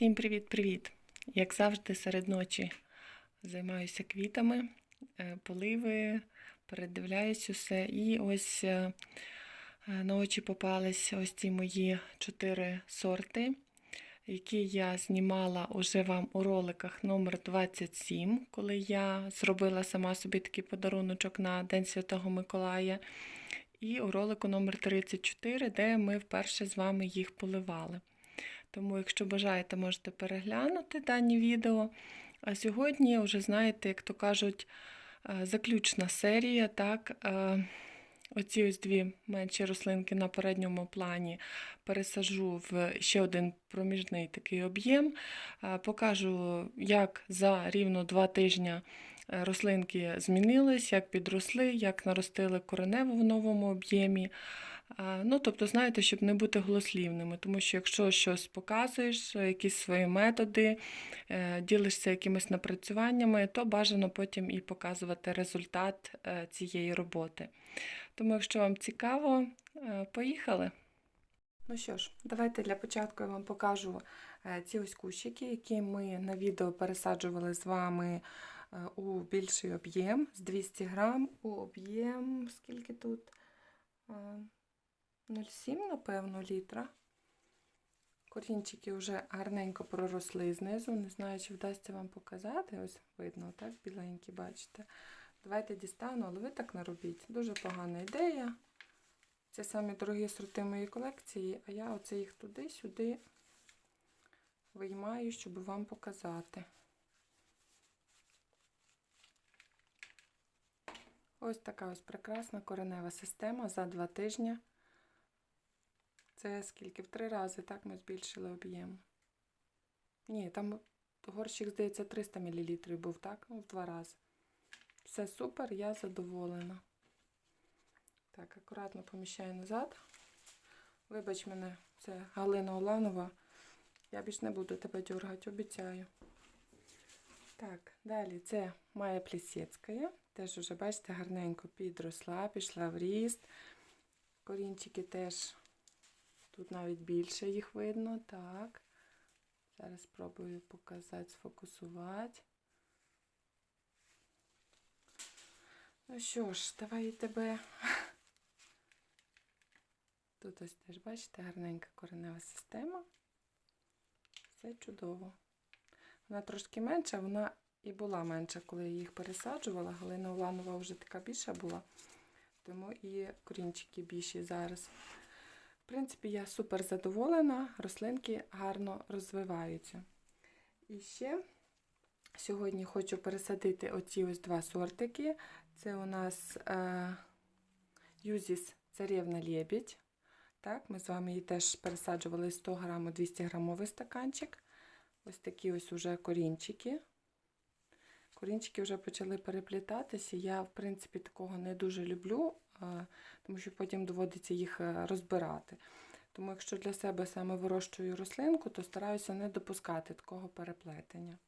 Всім привіт-привіт! Як завжди, серед ночі займаюся квітами, е, поливи, передивляюсь усе. І ось е, е, на очі попались ось ці мої чотири сорти, які я знімала уже вам у роликах номер 27, коли я зробила сама собі такий подаруночок на День Святого Миколая. І у ролику номер 34, де ми вперше з вами їх поливали. Тому, якщо бажаєте, можете переглянути дані відео. А сьогодні, вже знаєте, як то кажуть, е, заключна серія. так, е, Оці ось дві менші рослинки на передньому плані пересажу в ще один проміжний такий об'єм. Е, Покажу, як за рівно два тижні рослинки змінились, як підросли, як наростили кореневу в новому об'ємі. Ну, тобто, знаєте, щоб не бути голослівними, тому що якщо щось показуєш, якісь свої методи, е, ділишся якимись напрацюваннями, то бажано потім і показувати результат е, цієї роботи. Тому, якщо вам цікаво, е, поїхали. Ну що ж, давайте для початку я вам покажу ці ось кущики, які ми на відео пересаджували з вами у більший об'єм з 200 грам у об'єм, скільки тут? Е, 0,7, напевно, літра. Корінчики вже гарненько проросли знизу. Не знаю, чи вдасться вам показати. Ось видно, так, біленькі, бачите. Давайте дістану, але ви так не робіть. Дуже погана ідея. Це самі дорогі сорти моєї колекції, а я оце їх туди-сюди виймаю, щоб вам показати. Ось така ось прекрасна коренева система за два тижні. Це скільки? В три рази, так, ми збільшили об'єм. Ні, там горщик, здається, 300 мл був, так? Ну, в два рази. Все супер, я задоволена. Так, акуратно поміщаю назад. Вибач мене, це Галина Оланова. Я більш не буду тебе дергати, обіцяю. Так, далі це Майя Плісецька. Теж уже, бачите, гарненько підросла, пішла в ріст. Корінчики теж Тут навіть більше їх видно. Так. Зараз спробую показати, сфокусувати. Ну що ж, давай тебе. Тут ось теж, бачите, гарненька коренева система. Все чудово. Вона трошки менша, вона і була менша, коли я їх пересаджувала. Галина Уланова вже така більша була, тому і корінчики більші зараз. В принципі, я супер задоволена, рослинки гарно розвиваються. І ще сьогодні хочу пересадити оці ось два сортики. Це у нас е, Юзіс царівна лебідь. Так, Ми з вами її теж пересаджували 100 грамів 200 грамовий стаканчик. Ось такі ось уже корінчики. Корінчики вже почали переплітатися. Я, в принципі, такого не дуже люблю, тому що потім доводиться їх е, розбирати. Тому, якщо для себе саме вирощую рослинку, то стараюся не допускати такого переплетення.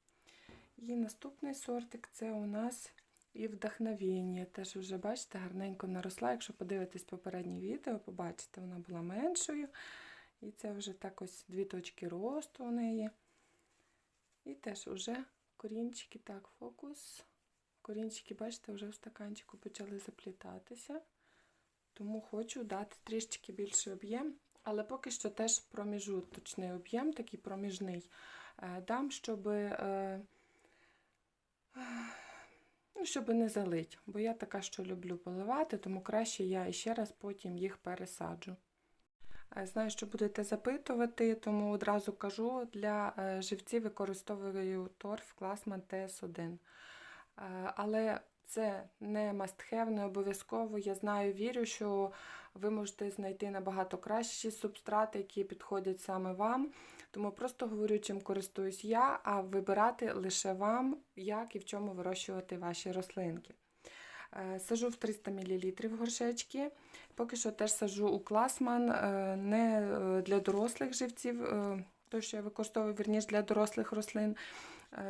І наступний сортик це у нас і вдохновіння. Теж вже, бачите, гарненько наросла. Якщо подивитись попереднє відео, побачите, вона була меншою. І це вже так ось дві точки росту у неї. І теж вже корінчики, так, фокус. Корінчики, бачите, вже в стаканчику почали заплітатися. Тому хочу дати трішечки більший об'єм, але поки що теж проміжуточний об'єм, такий проміжний. Дам, щоб ну, щоб не залить, бо я така, що люблю поливати, тому краще я ще раз потім їх пересаджу. Знаю, що будете запитувати, тому одразу кажу, для живців використовую торф Класман ТС1. Але це не must-have, не обов'язково. Я знаю, вірю, що ви можете знайти набагато кращі субстрати, які підходять саме вам. Тому просто говорю, чим користуюсь я, а вибирати лише вам, як і в чому вирощувати ваші рослинки. Сажу в 300 мл горшечки. Поки що теж сажу у класман, не для дорослих живців, той, що я використовую верніш для дорослих рослин.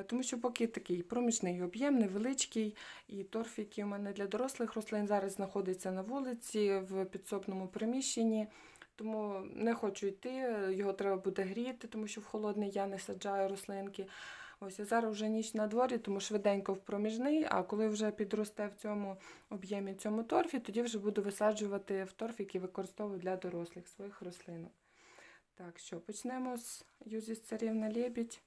Тому що поки такий проміжний об'єм, невеличкий, і торф, який у мене для дорослих рослин зараз знаходиться на вулиці в підсобному приміщенні, тому не хочу йти. Його треба буде гріти, тому що в холодний я не саджаю рослинки. Ось а зараз вже ніч на дворі, тому швиденько в проміжний. А коли вже підросте в цьому об'ємі цьому торфі, тоді вже буду висаджувати в торф, який використовую для дорослих своїх рослинок. Так, що почнемо з юзі царівна лебідь.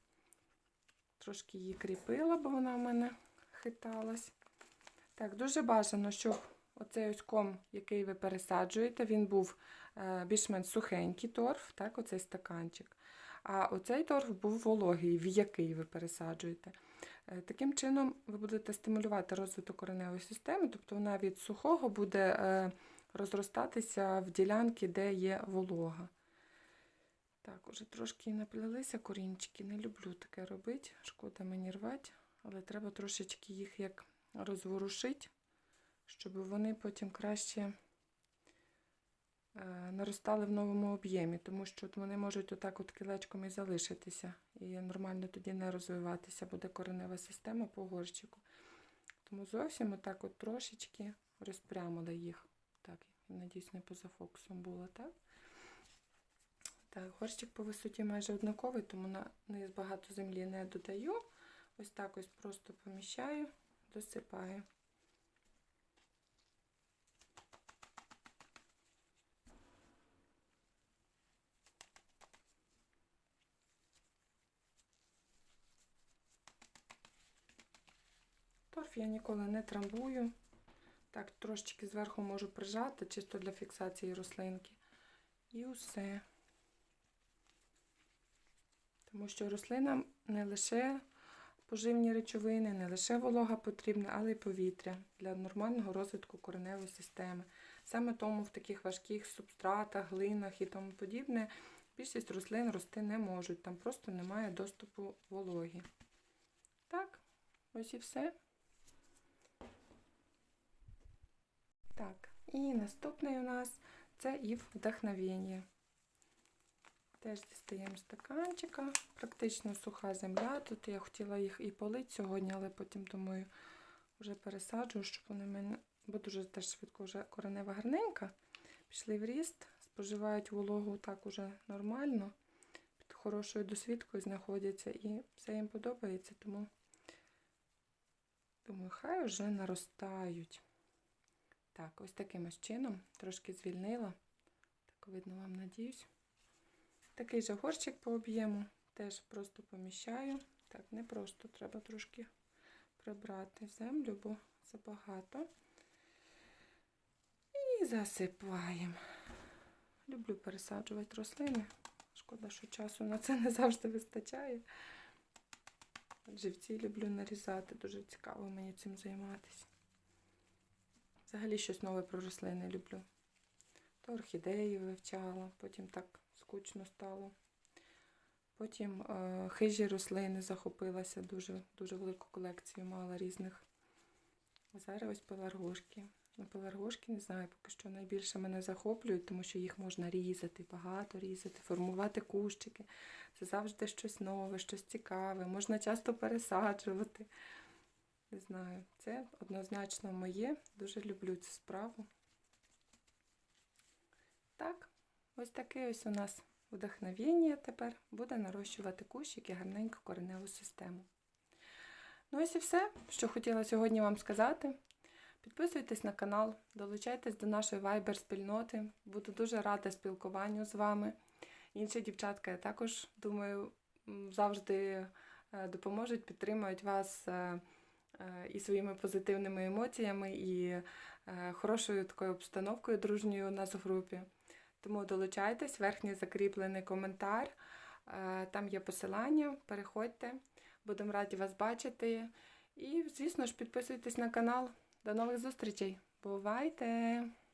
Трошки її кріпила, бо вона в мене хиталась. Так, дуже бажано, щоб оцей ось ком, який ви пересаджуєте, він був е, більш-менш сухенький торф, так, оцей стаканчик. А оцей торф був вологий, в який ви пересаджуєте. Е, Таким чином ви будете стимулювати розвиток кореневої системи, тобто вона від сухого буде е, розростатися в ділянки, де є волога. Так, уже трошки наплелися корінчики. Не люблю таке робити. Шкода мені рвати, але треба трошечки їх як розворушити, щоб вони потім краще е, наростали в новому об'ємі, тому що вони можуть отак от кілечком і залишитися. І нормально тоді не розвиватися буде коренева система по горщику. Тому зовсім отак от трошечки розпрямили їх. Так, надіюсь, не поза фокусом було, так? Так, горщик по висоті майже однаковий, тому на низ багато землі не додаю. Ось так ось просто поміщаю, досипаю. Торф я ніколи не трамбую. Так, трошечки зверху можу прижати, чисто для фіксації рослинки. І усе. Тому що рослинам не лише поживні речовини, не лише волога потрібна, але й повітря для нормального розвитку кореневої системи. Саме тому в таких важких субстратах, глинах і тому подібне більшість рослин рости не можуть. Там просто немає доступу вологі. Так, ось і все. Так, і наступний у нас це і вдохновення. Теж дістаємо стаканчика, практично суха земля. Тут я хотіла їх і полити сьогодні, але потім, думаю, вже пересаджую, щоб вони мене, бо дуже теж швидко вже коренева гарненька. Пішли в ріст, споживають вологу так уже нормально, під хорошою досвідкою знаходяться і все їм подобається, тому думаю, хай вже наростають. Так, ось таким ось чином трошки звільнила. Так видно вам, надіюсь. Такий же горщик по об'єму, теж просто поміщаю. Так, не просто треба трошки прибрати землю, бо забагато. І засипаємо. Люблю пересаджувати рослини. Шкода, що часу на це не завжди вистачає. Живці люблю нарізати, дуже цікаво мені цим займатися. Взагалі щось нове про рослини люблю. То орхідеї вивчала, потім так скучно стало. Потім е, хижі рослини захопилася, дуже дуже велику колекцію мала різних. А зараз ось пеларгошки. Ну, пеларгошки, не знаю, поки що найбільше мене захоплюють, тому що їх можна різати, багато різати, формувати кущики. Це завжди щось нове, щось цікаве, можна часто пересаджувати. Не знаю, це однозначно моє. Дуже люблю цю справу. Так, ось таке ось у нас вдохновення тепер буде нарощувати кущики гарненьку кореневу систему. Ну ось і все, що хотіла сьогодні вам сказати. Підписуйтесь на канал, долучайтесь до нашої Viber-спільноти. Буду дуже рада спілкуванню з вами. Інші дівчатка, я також думаю, завжди допоможуть, підтримують вас і своїми позитивними емоціями, і хорошою такою обстановкою дружньою у нас в групі. Тому долучайтесь, верхній закріплений коментар. Там є посилання, переходьте, будемо раді вас бачити. І, звісно ж, підписуйтесь на канал. До нових зустрічей. Бувайте!